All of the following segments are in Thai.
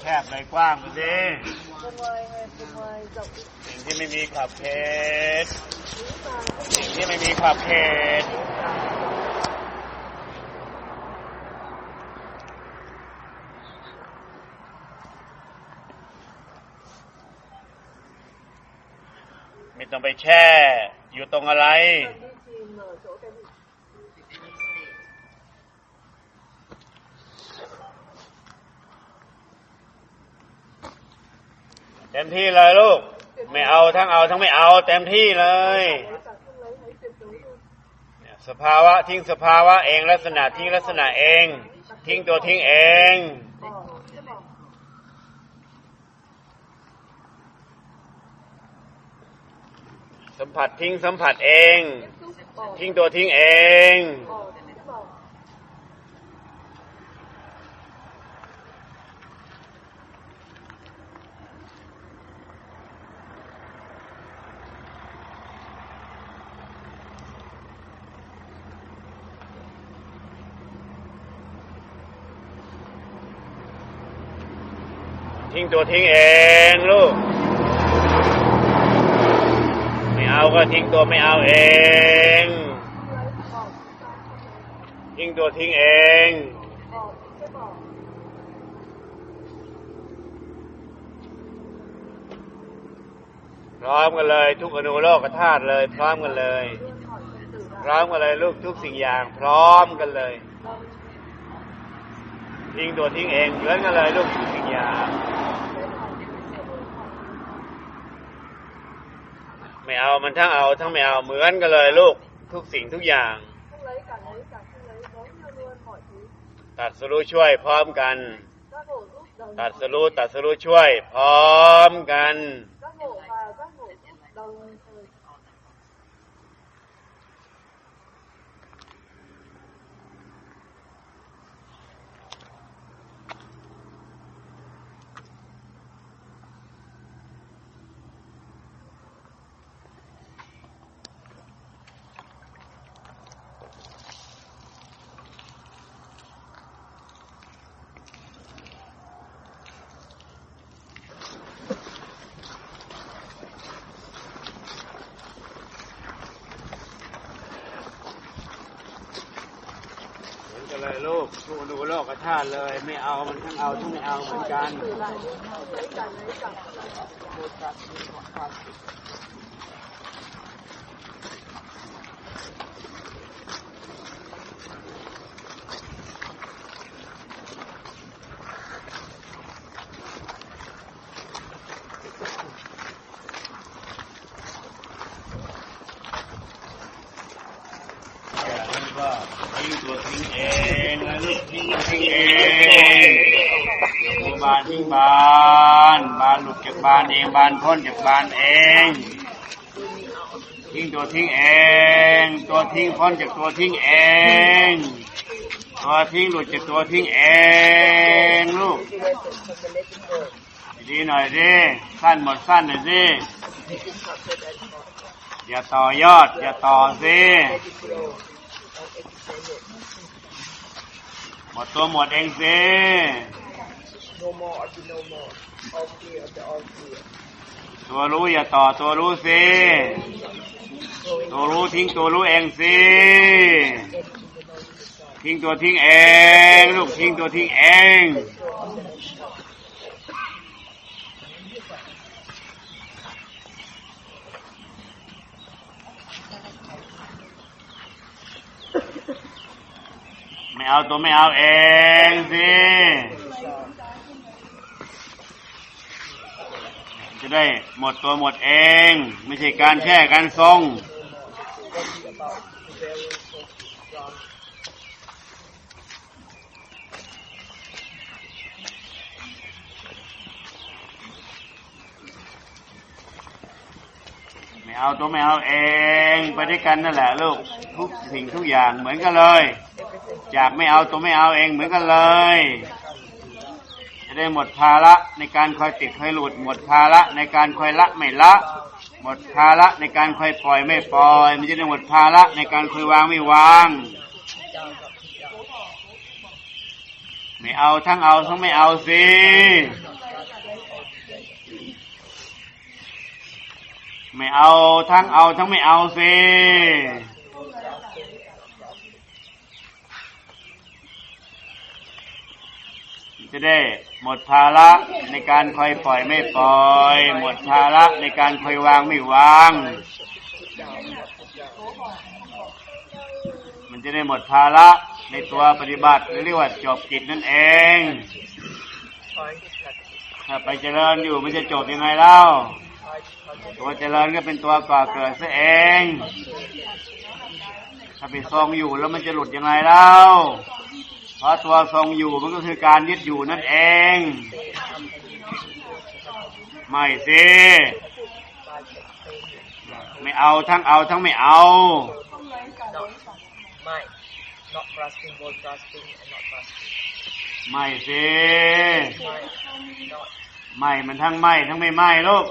แคบเลยกว้างไปสิเป็นวายไงเป็นวายดอกสิ่งที่ไม่มีขอบเขตนิ้วตาสิ่งที่ไม่มีขอบเขตไม่ต้องไปแช่ อยู่ตรงอะไรที่จีนเหร เต็มที่เลยลูก ไม่เอาทั้งเอาทั้งไม่เอา เต็มที่เลยสภาวะทิ้งสภาวะเองลักษณะทิ้งลักษณะเอง ทิ้งตัวทิ้งเองสัมผัสทิ้งสัมผัสเอง ทิ้งตัวทิ้งเอง อ๋อใช่ป่ะ ทิ้ งตัวทิ้งเองลูก ไม่เอาก็ทิ้งตัวไม่เอาเอง ทิ้งตัวทิ้งเองพร้อมกันเลย ทุกอนุโลกธาตุเลย พร้อมกันเลย พร้อมกันเลยลูกทุกสิ่งอย่าง พร้อมกันเลยทิ้งตัวทิ้งเองเหมือนกันเลยลูกทุกสิ่งอย่าง ไม่เอามันทั้งเอาทั้งไม่เอาเหมือนกันเลยลูกทุกสิ่งทุกอย่าง không lấy cả lấy cả không lấy giống như luôn mọi thứ ตัดสรู้ช่วยพร้อมกัน các hộ giúp đồng ตัดสรู้ตัดสรู้ช่วย พร้อมกัน กันเลยลูกทุกอนุโลกธาตุเลย ไม่เอามันทั้งเอาทั้งไม่เอาเหมือนกัน từ lại ทิ้งตัวทิ้งเองนะลูกทิ้งทิ้งเองยกมือบานทิ้งบานบานหลุดจากบานเองบานพ้นจากบานเองทิ้งตัวทิ้งเอง ตัวทิ้งพ้นจากตัวทิ้งเอง ตัวทิ้งหลุดจากตัวทิ้งเองลูก ดีหน่อยสิสั้นหมดสั้นหน่อยสิอย่าต่อยอด อย่าต่อสิ หมดตัวหมดเองสิ no more or no more all clear of the all clear ตัวรู้อย่าต่อตัวรู้สิ ตัวรู้ทิ้งตัวรู้เองสิ ทิ้งตัวทิ้งเอง ลูกทิ้งตัวทิ้งเอง ไม่เอาตัวไม่เอาเองสิจะได้หมดตัวหมดเอง ไม่ใช่การแช่การทรงไม่เอาตัวไม่เอาเอง ไปด้วยกันนั่นแหละลูกทุกสิ่งทุกอย่างเหมือนกันเลย อยากไม่เอาตัวไม่เอาเองเหมือนกันเลย จะได้หมดภาระในการคอยติดคอยหลุด หมดภาระในการคอยละไม่ละ หมดภาระในการคอยปล่อยไม่ปล่อย มันจะได้หมดภาระในการคอยวางไม่วาง ไม่เอาทั้งเอาทั้งไม่เอาสิไม่เอาทั้งเอาทั้งไม่เอาสิ จะได้หมดภาระในการคอยปล่อยไม่ปล่อย หมดภาระในการคอยวางไม่วาง มันจะได้หมดภาระในตัวปฏิบัติหรือเรียกว่าจบกิจนั่นเอง ถ้าไปเจริญอยู่มันจะจบยังไงเล่า ตัวเจริญก็เป็นตัวก่อเกิดซะเอง ถ้าไปทรงอยู่แล้วมันจะหลุดยังไงเล่า ราะตัวทรงอยู่มันก็คือการยึดอยู่นั่นเอง ไม่สิไม่เอาทั้งเอาทั้งไม่เอา not mind, not grasping, both grasping and not grasping. ไม่สิ Mind, not, ไม่มันทั้งไม่ทั้งไม่ไม่ลูก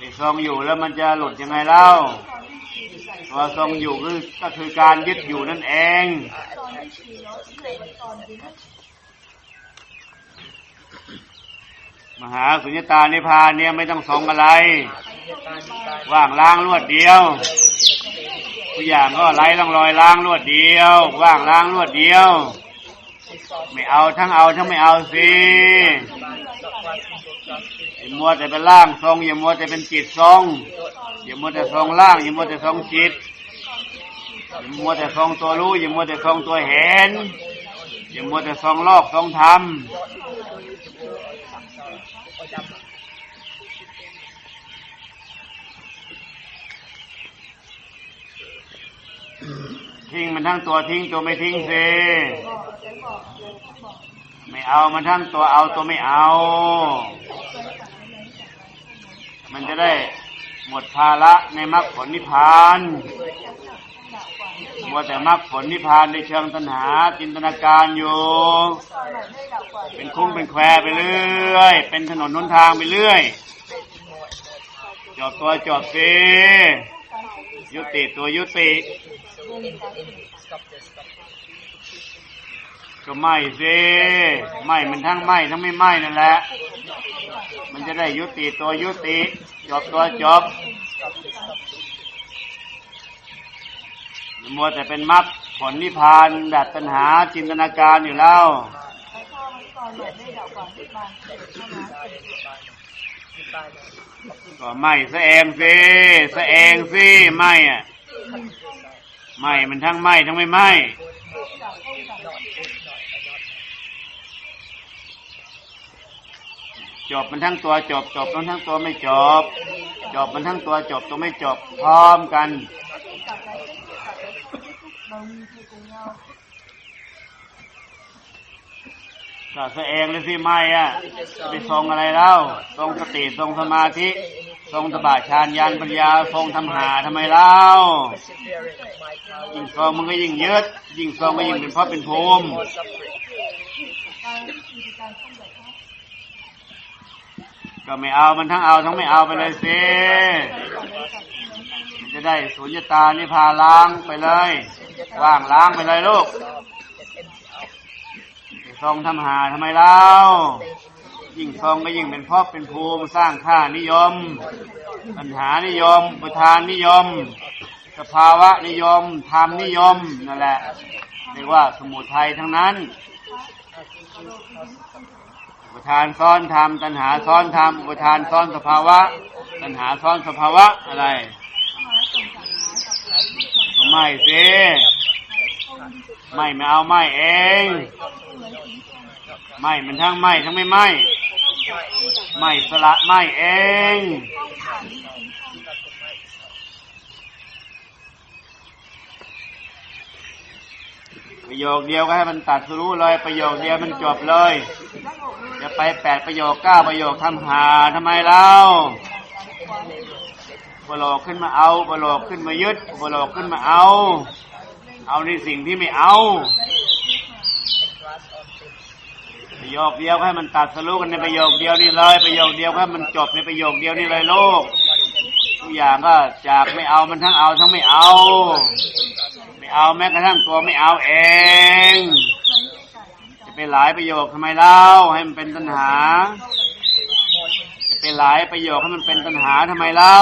not, both not and not not. ไปทรงอยู่แล้วมันจะหลุดยังไงเล่าตัวทรงอยู่คือก็คือการยึดอยู่นั่นเองมหาสุญญตานิพานเนี่ยไม่ต้องทรงอะไร ว่างล้างรวดเดียวทุกอย่างก็ไร้ต้องรอยล้างรวดเดียว ว่างล้างรวดเดียว ไม่เอาทั้งเอาทั้งไม่เอาสิ อย่ามัวแต่เป็นร่างทรงอย่ามัวแต่เป็นจิตทรงอย่ามัวแต่ทรงร่างอย่ามัวแต่ทรงจิตอย่ามัวแต่ทรงตัวรู้อย่ามัวแต่ทรงตัวเห็นอย่ามัวแต่ทรงโลกทรงธรรมทิ้งมันทั้งตัวทิ้งตัวไม่ทิ้งสิไม่เอามันทั้งตัวเอาตัวไม่เอา มันจะได้หมดภาระในมรรคผลนิพพานมัวแต่มรรคผลนิพพานในเชิงตัณหาจินตนาการอยู่ เป็นคุ้งเป็นแควไปเรื่อย เป็นถนนหนทางไปเรื่อย จอบตัวจอบสิยุติตัวยุติ ก็ไม่สิไม่มันทั้งไม่ทั้งไม่ไม่นั่นแหละ มันจะได้ยุติตัวยุติ จบตัวจบมัวแต่เป็นมรรคผลนิพพานดัดตัณหาจินตนาการอยู่แล้วก็ไม่ซะเองสิซะเองสิไม่อะไม่มันทั้งไม่ทั้งไม่ไม่ จบมันทั้งตัวจบจบมันทั้งตัวไม่จบ จบมันทั้งตัวจบตัวไม่จบพร้อมกัน ก็ซะเองเลยสิไม่อะไปทรงอะไรแล้วทรงสติทรงสมาธิทรงตบะฌานญาณปัญญาทรงทำหาทำไมเล่ายิ่งทรงมันก็ยิ่งยึดยิ่งทรงก็ยิ่งเป็นพราะเป็นภูมิ more suffering. ก็ไม่เอามันทั้งเอาทั้งไม่เอาไปเลยสิมันจะได้สุญญตานิพพาล้างไปเลย ว่างล้างไปเลยลูกทรงทำหาทำไมเล่ายิ่งทรงก็ยิ่งเป็นพราะเป็นภูมิสร้างค่านิยม ปัญหานิยม ประธานนิยม สภาวะนิยมธรรมนิยมนั่นแหละเรียกว่าสมุทัยทั้งนั้น อุปทานซ้อนธรรมตัณหาซ้อนธรรมอุปทานซ้อนสภาวะ ตัณหาซ้อนสภาวะอะไรไม่สิไม่ไม่เอาไม่เองไม่มันทั้งไม่ทั้งไม่ไม่ไม่สละไม่เอง ประโยคเดียวก็ให้มันตัดสรู้เลยประโยคเดียวมันจบเลยจะไปแปดประโยคเก้าประโยคทำหาทำไมเล่าบโลกขึ้นมาเอาบโลกขึ้นมายึดบโลกขึ้นมาเอา เอาในสิ่งที่ไม่เอาประโยคเดียวให้มันตัดสรู้กันในประโยคเดียวนี่เลยประโยคเดียวให้มันจบในประโยคเดียวนี่เลยโลกทุกอย่างก็จากไม่เอามันทั้งเอาทั้งไม่เอา เอาแม้กระทั่งตัวไม่เอาเอง จะไปหลายประโยคทำไมเล่าให้มันเป็นตัณหา จะไปหลายประโยคให้มันเป็นปัญหาทำไมเล่า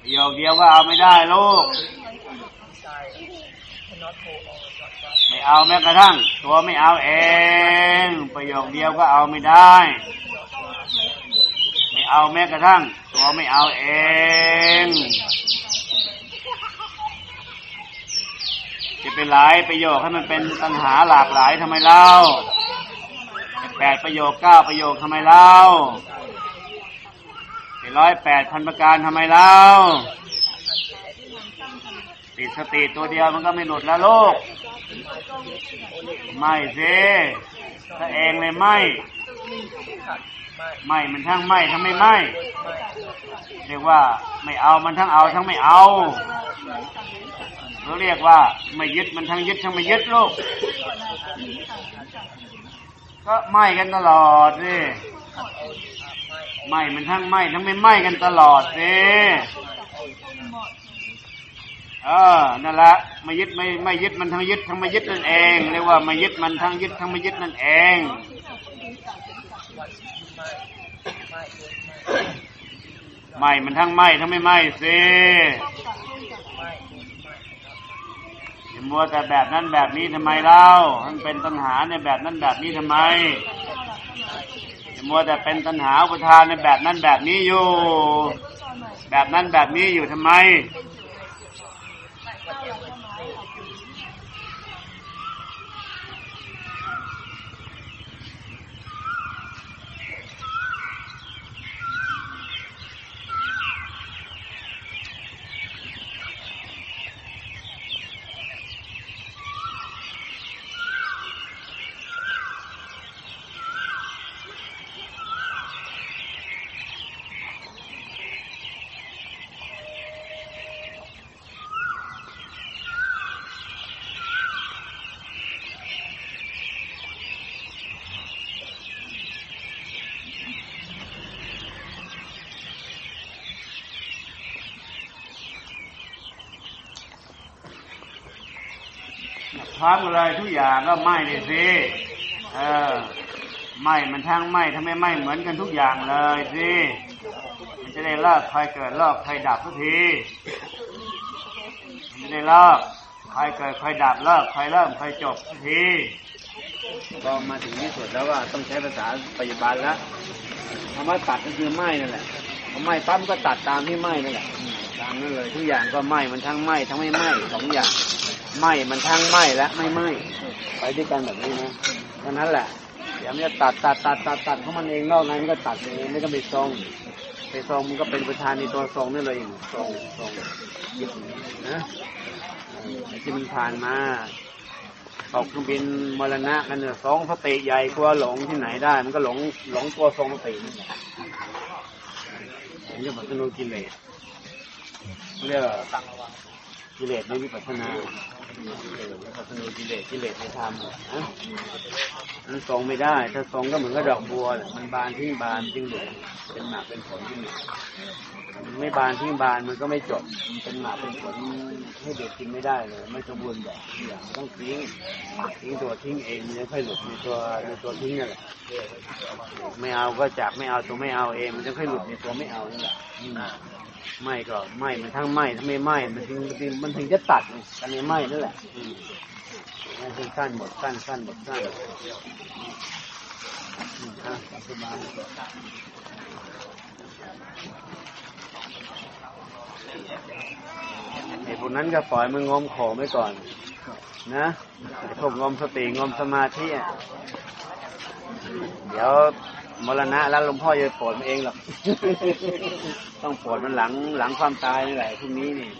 ประโยคเดียวก็เอาไม่ได้ลูกไม่เอาแม้กระทั่ง ตัวไม่เอาเอง ประโยคเดียวก็เอาไม่ได้ ไม่เอาแม้กระทั่ง ตัวไม่เอาเอง จะเป็นหลายประโยคให้มันเป็นปัญหาหลากหลายทำไมเล่าแปดประโยคเก้าประโยคทำไมเล่าเป็นร้อยแปดพันประการทำไมเล่าติดสติตัวเดียวมันก็ไม่หลุดแล้วลูกไม่สิถ้าเองเลยไม่ ไม่มันทั้งไม่ทั้งไม่ไม่เรียกว่า ไม่เอามันทั้งเอาทั้งไม่เอา เราเรียกว่าไม่ยึดมันทั้งยึดทั้งไม่ยึดลูกก็ไหมกันตลอดสิไหมมันทั้งไหมทั้งไม่ไหมกันตลอดสิเออนั่นแหละไม่ยึดไม่ไม่ยึดมันทั้งยึดทั้งไม่ยึดนั่นเองเรียกว่าไม่ยึดมันทั้งยึดทั้งไม่ยึดนั่นเองไหมมันทั้งไหมทั้งไม่ไหมสิอย่า มัวแต่แบบนั้นแบบนี้ทำไมเล่ามันเป็นตัณหาในแบบนั้นแบบนี้ทำไมมัวแต่เป็นตัณหาอุปทานในแบบนั้นแบบนี้อยู่ แบบนั้นแบบนี้อยู่ทำไม พร้อมเลย ทุกอย่างก็ไหม้เลยสิเออไหม้มันทั้งไหม้ทำไมไหม้เหมือนกันทุกอย่างเลยสิมันจะได้เลิกใครเกิดเลิกใครดับทุกทีมันจะได้เลิกใครเกิดใครดับเลิกใครเริ่มใครจบทุกทีก็มาถึงที่สุดแล้วว่าต้องใช้ภาษาปัจจุบันแล้วคำว่าตัดก็คือไหม้นั่นแหละไหม้ปั๊บก็ตัดตามที่ไหม้นั่นแหละตามนั่นเลยทุกอย่างก็ไหม้มันทั้งไหม้ทั้งไม่ไหม้สองอย่าง ไหมมันทั้งไหมและไม่ไหมไปด้วยกันแบบนี้นะดังนั้นแหละเดี๋ยวมันจะตัดตัดตัดตัดตัดของมันเองนอกนั้นมันก็ตัดเองไม่ต้องไปทรงไปทรงมันก็เป็นประธานในตัวทรงนั่เลยทรงทรงนะเออไอ้ที่มันผ่านมาตกเครื่องบินมรณะกันเนี่ยสองสติใหญ่กว่าหลงที่ไหนได้ มันก็หลงหลงตัวทรงสตินี่แหละนี่เรียกว่าสนุกิเลสเรียกว่า กิเลสในวิปัสสนาวิปัสสนากิเลสกิเลสในธรรมนะมันทรงไม่ได้ ถ้าทรงก็เหมือนกับดอกบัวแหละมันบานทิ้งบานจึงหลุดเป็นหมากเป็นผลที่หนึ่งไม่บานทิ้งบานมันก็ไม่จบ มันเป็นหมากเป็นผลให้เด็กกินไม่ได้เลย ไม่สมบูรณ์แบบอย่างต้องทิ้งทิ้งตัวทิ้งเองมันจะค่อยหลุดในตัวในตัวทิ้งนั่นแหละไม่เอาก็จากไม่เอาตัวไม่เอาเอง มันจะค่อยหลุดในตัวไม่เอานั่นแหละ อืมไม่ก็ไม่มันทั้งไม่ถ้าไม่ไม่มันถึงมันถึงมันถึงจะตัดกันในไม่นั่นแหละอืมมันถึงสั้นหมดสั้นสั้นหมดสั้นอืมอะสบายไอ้พวกนั้นก็ปล่อยมันงมขอไว้ก่อน นะไอ้พวกงมสติงมสมาธิเดี๋ยว มรณะแล้วหลวงพ่อจะโปรดมันเองหรอก ต้องโปรดมันหลังหลังความตายนี่แหละพรุ่งนี้นี่